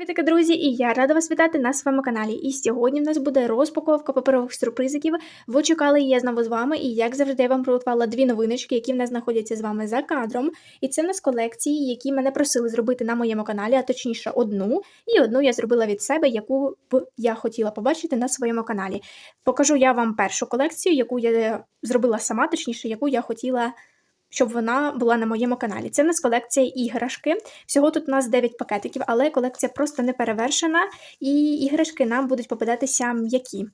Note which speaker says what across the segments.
Speaker 1: Вітаки, друзі, і я рада вас вітати на своєму каналі. І сьогодні в нас буде розпаковка паперових сюрпризиків. Ви чекали, я знову з вами. І як завжди, я вам приготувала дві новиночки, які в нас знаходяться з вами за кадром. І це в нас колекції, які мене просили зробити на моєму каналі, а точніше, одну. І одну я зробила від себе, яку б я хотіла побачити на своєму каналі. Покажу я вам першу колекцію, яку я зробила сама, точніше, яку я хотіла. Щоб вона була на моєму каналі. Це в нас колекція іграшки. Всього тут у нас 9 пакетиків, але колекція просто не перевершена, і іграшки нам будуть попадатися м'які.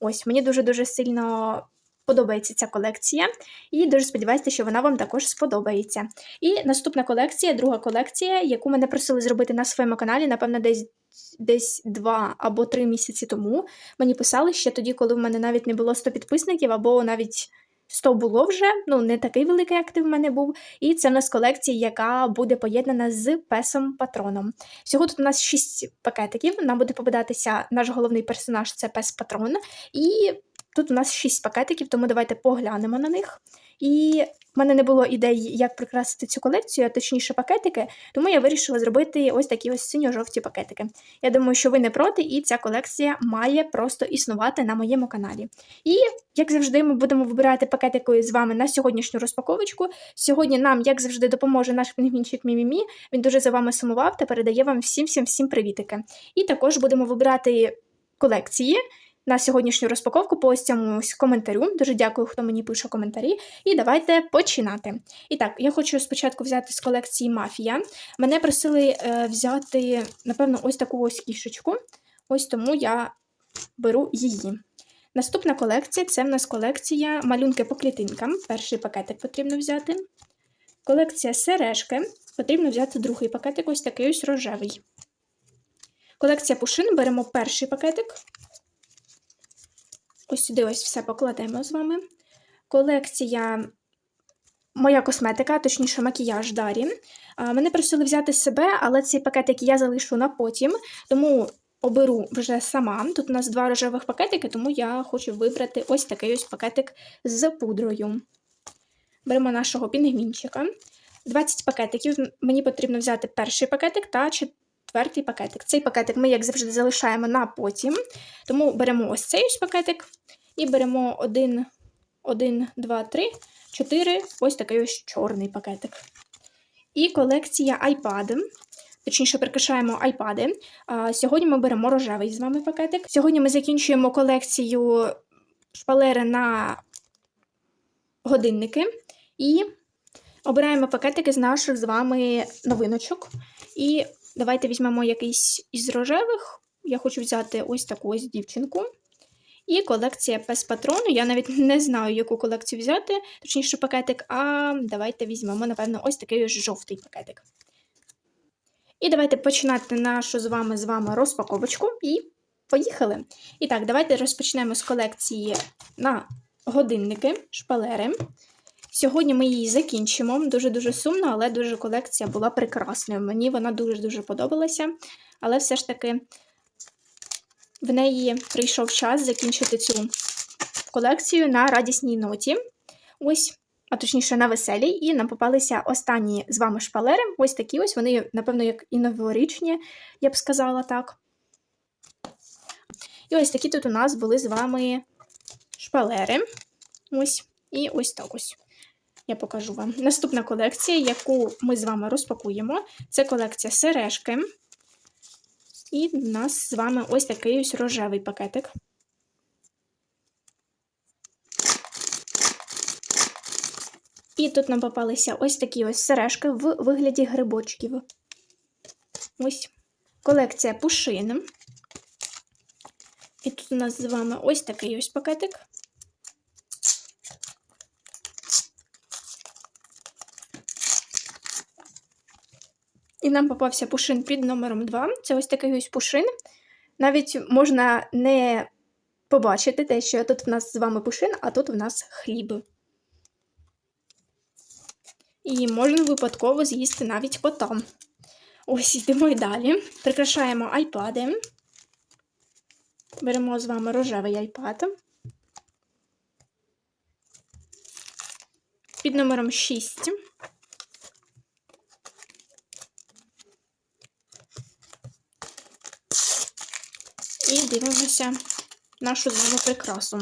Speaker 1: Ось, мені дуже-дуже сильно подобається ця колекція, і дуже сподіваюся, що вона вам також сподобається. І наступна колекція, друга колекція, яку мене просили зробити на своєму каналі, напевно, десь. Десь два або три місяці тому мені писали ще тоді, коли в мене навіть не було 100 підписників, або навіть 100 було вже, ну не такий великий актив в мене був. І це в нас колекція, яка буде поєднана з песом патроном. Всього тут у нас 6 пакетиків. Нам буде попадатися наш головний персонаж це пес патрон. І тут у нас 6 пакетиків, тому давайте поглянемо на них. І в мене не було ідей, як прикрасити цю колекцію, а точніше пакетики, тому я вирішила зробити ось такі ось синьо-жовті пакетики. Я думаю, що ви не проти, і ця колекція має просто існувати на моєму каналі. І, як завжди, ми будемо вибирати пакетики з вами на сьогоднішню розпаковочку. Сьогодні нам, як завжди, допоможе наш пінгвінчик Мімімі. Він дуже за вами сумував та передає вам всім-всім-всім привітики. І також будемо вибирати колекції на сьогоднішню розпаковку по ось цьому коментарю. Дуже дякую, хто мені пише коментарі. І давайте починати. І так, я хочу спочатку взяти з колекції Мафія. Мене просили е, взяти, напевно, ось таку ось кішечку. Ось тому я беру її. Наступна колекція це в нас колекція малюнки по клітинкам. Перший пакетик потрібно взяти. Колекція сережки. Потрібно взяти другий пакетик, ось такий ось рожевий. Колекція пушин беремо перший пакетик. Ось сюди ось все покладемо з вами. Колекція моя косметика, точніше, макіяж Дарі. Мене просили взяти себе, але цей пакетик я залишу на потім, тому оберу вже сама. Тут у нас два рожевих пакетики, тому я хочу вибрати ось такий ось пакетик з пудрою. Беремо нашого пінгвінчика. 20 пакетиків. Мені потрібно взяти перший пакетик та четвертий пакетик. Цей пакетик ми, як завжди, залишаємо на потім. Тому беремо ось цей пакетик і беремо один, один, два, три, чотири, ось такий ось чорний пакетик. І колекція iPad. Точніше, прикрашаємо айпади. Сьогодні ми беремо рожевий з вами пакетик. Сьогодні ми закінчуємо колекцію шпалери на годинники і обираємо пакетики з наших з вами новиночок. І Давайте візьмемо якийсь із рожевих. Я хочу взяти ось таку ось дівчинку. І колекція пес патрону. Я навіть не знаю, яку колекцію взяти, точніше пакетик, а давайте візьмемо, напевно, ось такий ось жовтий пакетик. І давайте починати нашу з вами з вами розпаковочку і поїхали. І так, давайте розпочнемо з колекції на годинники, шпалери. Сьогодні ми її закінчимо. Дуже-дуже сумно, але дуже колекція була прекрасною. Мені вона дуже-дуже подобалася. Але все ж таки в неї прийшов час закінчити цю колекцію на радісній ноті. Ось, а точніше, на веселій. І нам попалися останні з вами шпалери. Ось такі ось, вони, напевно, як і новорічні, я б сказала так. І ось такі тут у нас були з вами шпалери. Ось, і ось так ось я покажу вам. Наступна колекція, яку ми з вами розпакуємо, це колекція сережки. І в нас з вами ось такий ось рожевий пакетик. І тут нам попалися ось такі ось сережки в вигляді грибочків. Ось колекція пушин. І тут у нас з вами ось такий ось пакетик. І нам попався пушин під номером 2. Це ось такий ось пушин. Навіть можна не побачити те, що тут в нас з вами пушин, а тут в нас хліб. І можна випадково з'їсти навіть кота. Ось йдемо і далі. Прикрашаємо айпади. Беремо з вами рожевий айпад. Під номером 6. І дивимося нашу з вами прикрасу.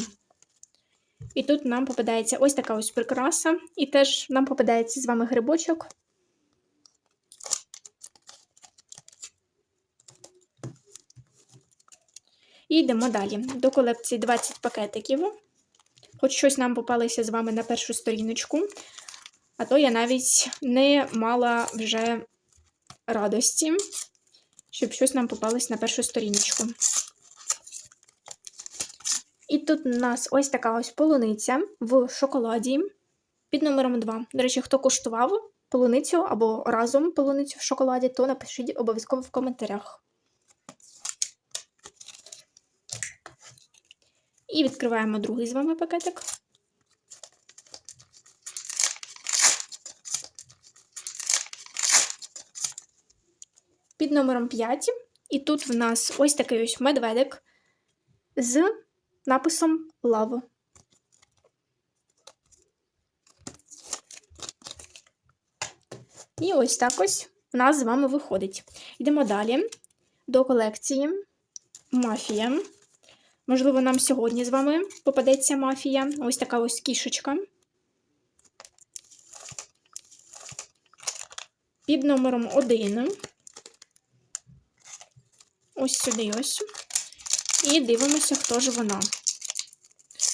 Speaker 1: І тут нам попадається ось така ось прикраса, і теж нам попадається з вами грибочок. І йдемо далі. До колекції 20 пакетиків. Хоч щось нам попалося з вами на першу сторіночку, а то я навіть не мала вже радості, щоб щось нам попалось на першу сторіночку. І тут у нас ось така ось полуниця в шоколаді під номером 2. До речі, хто куштував полуницю або разом полуницю в шоколаді, то напишіть обов'язково в коментарях. І відкриваємо другий з вами пакетик. Під номером 5. І тут в нас ось такий ось медведик з написом Love. І ось так ось у нас з вами виходить. Йдемо далі до колекції Мафія. Можливо, нам сьогодні з вами попадеться мафія. Ось така ось кішечка. Під номером 1. Ось сюди ось. І дивимося, хто ж вона.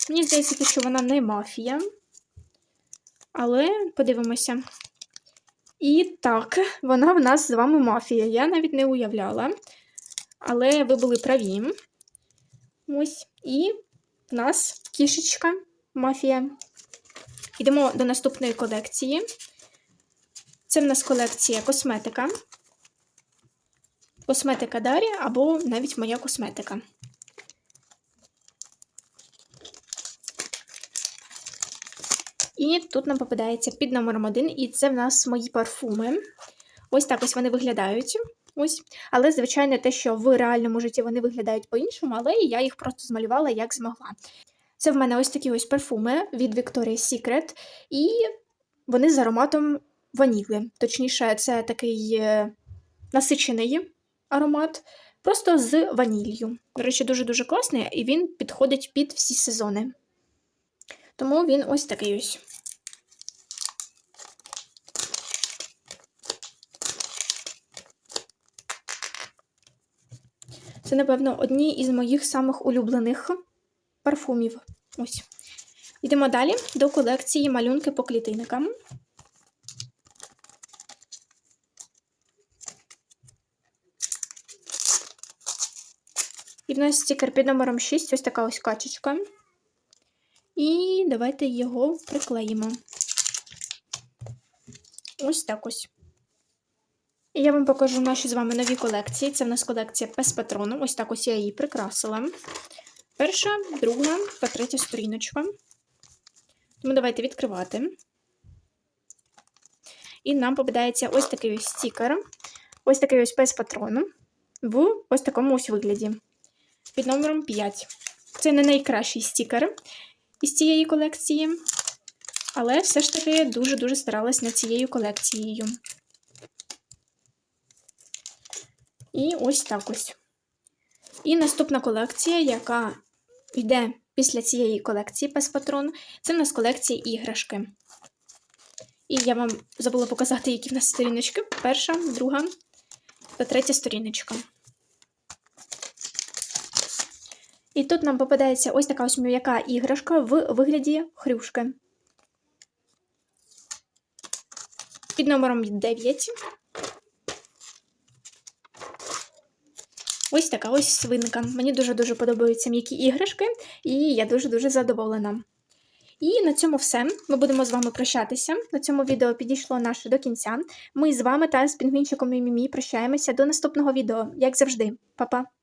Speaker 1: Мені здається, що вона не мафія. Але подивимося. І так, вона в нас з вами мафія. Я навіть не уявляла. Але ви були праві. Ось. І в нас кішечка мафія. Йдемо до наступної колекції. Це в нас колекція косметика. Косметика Дарі або навіть моя косметика. І тут нам попадається під номером 1, і це в нас мої парфуми. Ось так ось вони виглядають. Ось. Але, звичайно, те, що в реальному житті вони виглядають по-іншому, але я їх просто змалювала як змогла. Це в мене ось такі ось парфуми від Victoria's Secret, і вони з ароматом ваніли. Точніше, це такий е, насичений аромат, просто з ванілью. До речі, дуже-дуже класний, і він підходить під всі сезони. Тому він ось такий ось. Це, напевно, одні із моїх самих улюблених парфумів. Ось. Йдемо далі до колекції малюнки по клітинникам. І в нас стікер під номером 6, ось така ось качечка. І давайте його приклеїмо. Ось так ось. І я вам покажу наші з вами нові колекції. Це в нас колекція Пес Патрону. Ось так ось я її прикрасила. Перша, друга та третя сторіночка. Тому давайте відкривати. І нам попадається ось такий ось стікер. Ось такий ось пес патрону в ось такому ось вигляді. Під номером 5. Це не найкращий стікер із цієї колекції, але все ж таки дуже-дуже старалась над цією колекцією. І ось так ось. І наступна колекція, яка йде після цієї колекції Пес Патрон, це в нас колекція іграшки. І я вам забула показати, які в нас сторіночки. Перша, друга та третя сторіночка. І тут нам попадається ось така ось м'яка іграшка в вигляді хрюшки. Під номером 9. Ось така ось свинка. Мені дуже-дуже подобаються м'які іграшки, і я дуже-дуже задоволена. І на цьому все. Ми будемо з вами прощатися. На цьому відео підійшло наше до кінця. Ми з вами та з пінгвінчиком Мімімі прощаємося до наступного відео, як завжди. Па-па!